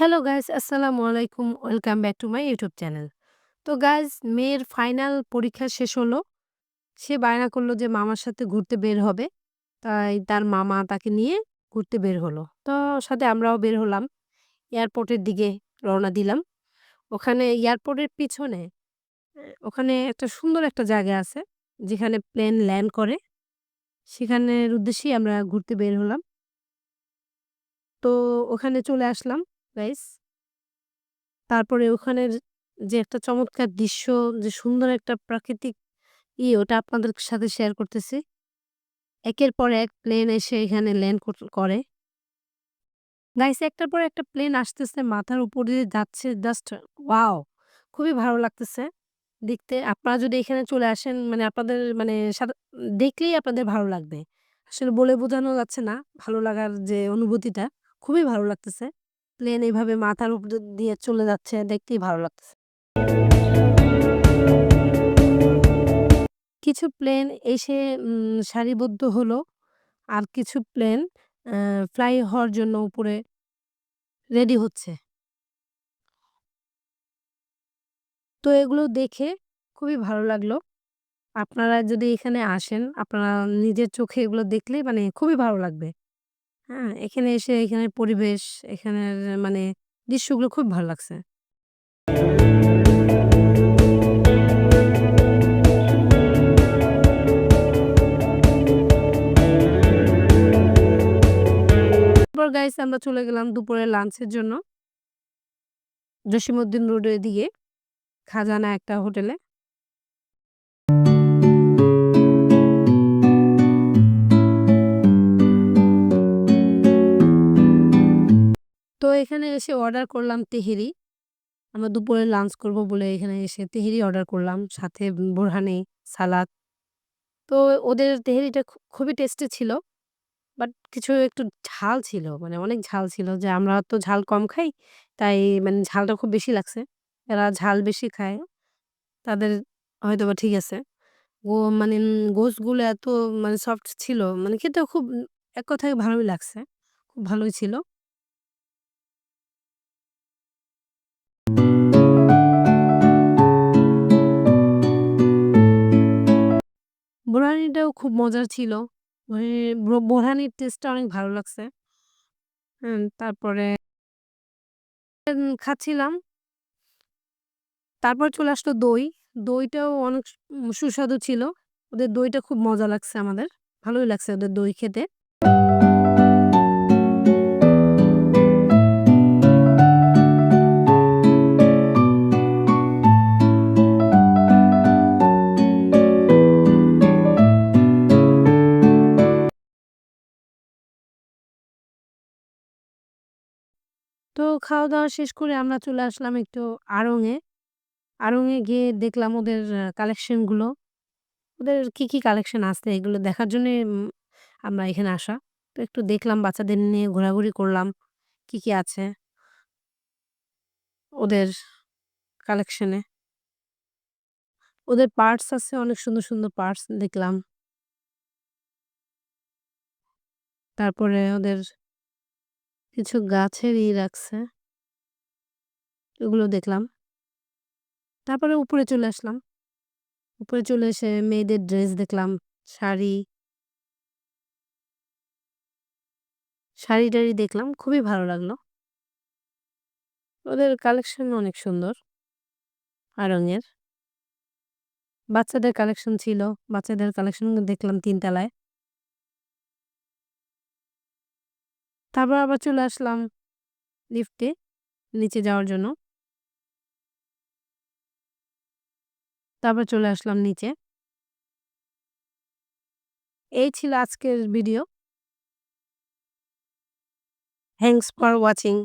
Hello guys আসসালামু আলাইকুম welcome back to my YouTube channel তো গাইস মেয়ের ফাইনাল পরীক্ষা শেষ হলো। সে বায়না করল যে মামার সাথে ঘুরতে বের হবে। তাই তার মামা তাকে নিয়ে ঘুরতে বের হলো। তো, সাথে আমরাও বের হলাম। এয়ারপোর্টের দিকে রওনা দিলাম। ওখানে এয়ারপোর্টের পিছনে ওখানে একটা সুন্দর একটা জায়গা আছে, যেখানে প্লেন ল্যান্ড করে। সেখানের উদ্দেশ্যেই আমরা ঘুরতে বের হলাম। তো, ওখানে চলে আসলাম। গাইস। তারপরে ওখানের যে একটা চমৎকার দৃশ্য, যে সুন্দর একটা প্রাকৃতিক ই, ওটা আপনাদের সাথে শেয়ার করতেছি। একের পর এক প্লেন এসে এখানে ল্যান্ড করে গাইস, একটার পর একটা প্লেন আসতেছে, মাথার উপর দিয়ে যাচ্ছে জাস্ট ওয়াও খুবই ভালো লাগতেছে। দেখতে, আপনারা যদি এখানে চলে আসেন মানে আপনাদের মানে দেখলেই আপনাদের ভালো লাগবে। আসলে বলে বোঝানো যাচ্ছে না, ভালো লাগার যে অনুভূতিটা, খুবই ভালো লাগতেছে। প্লেন এইভাবে মাথার উপর দিয়ে চলে যাচ্ছে, দেখতেই ভালো লাগছে কিছু প্লেন এসে সারিবদ্ধ হলো, আর কিছু প্লেন ফ্লাই হওয়ার জন্য উপরে রেডি হচ্ছে। তো এগুলো দেখে খুবই ভালো লাগল। আপনারা যদি এখানে আসেন, আপনারা নিজের চোখে এগুলো দেখলে মানে খুবই ভালো লাগবে। হ্যাঁ এখানে এসে এখানের পরিবেশ, এখানের মানে দৃশ্যগুলো খুব ভালো লাগছে। গাইস আমরা চলে গেলাম দুপুরে লাঞ্চের জন্য। জসীমউদ্দিন রোডের দিকে, খাজানা একটা হোটেলে। এখানে এসে অর্ডার করলাম তেহেরি। আমরা দুপুরে লাঞ্চ করব বলে এখানে এসে তেহেরি অর্ডার করলাম, সাথে বোরহানি, সালাদ। তো ওদের তেহেরিটা খুবই টেস্টি ছিল বাট কিছু একটু ঝাল ছিল মানে অনেক ঝাল ছিল যে আমরা তো ঝাল কম খাই, তাই মানে ঝালটা খুব বেশি লাগছে। এরা ঝাল বেশি খায়, তাদের হয়তো বা ঠিক আছে। ও মানে গোসগুলো এত মানে সফট ছিল মানে খেতেও খুব, এক কথায় ভালোই লাগছে, খুব ভালোই ছিল। বোরহানিটাও খুব মজার ছিল। মানে ব্র- বোরহানির টেস্টটা অনেক ভালো লাগছে। তারপরে খাচ্ছিলাম। তারপর চলে আসলো দই। দইটাও অনেক সুস্বাদু ছিল। ওদের দইটা খুব মজা লাগছে আমাদের। ভালোই লাগছে ওদের দই খেতে। তো খাওয়া দাওয়া শেষ করে আমরা চলে আসলাম একটু আড়ং-এ। আড়ং-এ গিয়ে দেখলাম ওদের কালেকশনগুলো। ওদের কি, কি কালেকশন আছে এগুলো দেখার জন্যে আমরা এখানে আসা। তো একটু দেখলাম বাচ্চাদের নিয়ে ঘোরাঘুরি করলাম। কি, কি আছে ওদের কালেকশনে। ওদের পার্টস আছে অনেক সুন্দর, সুন্দর পার্টস দেখলাম। তারপরে ওদের কিছু গাছের ই রাখছে। ওগুলো দেখলাম। তারপরে উপরে চলে আসলাম। উপরে চলে এসে মেয়েদের ড্রেস দেখলাম। শাড়ি শাড়ি-টাড়ি দেখলাম। খুবই ভালো লাগল। ওদের কালেকশন অনেক সুন্দর। আড়ং-এর। বাচ্চাদের কালেকশন ছিল। বাচ্চাদের কালেকশন দেখলাম ৩ তারপর আবার চলে আসলাম লিফটে নিচে যাওয়ার জন্য। তারপর চলে আসলাম নিচে। এই ছিল আজকের ভিডিও। Thanks for watching.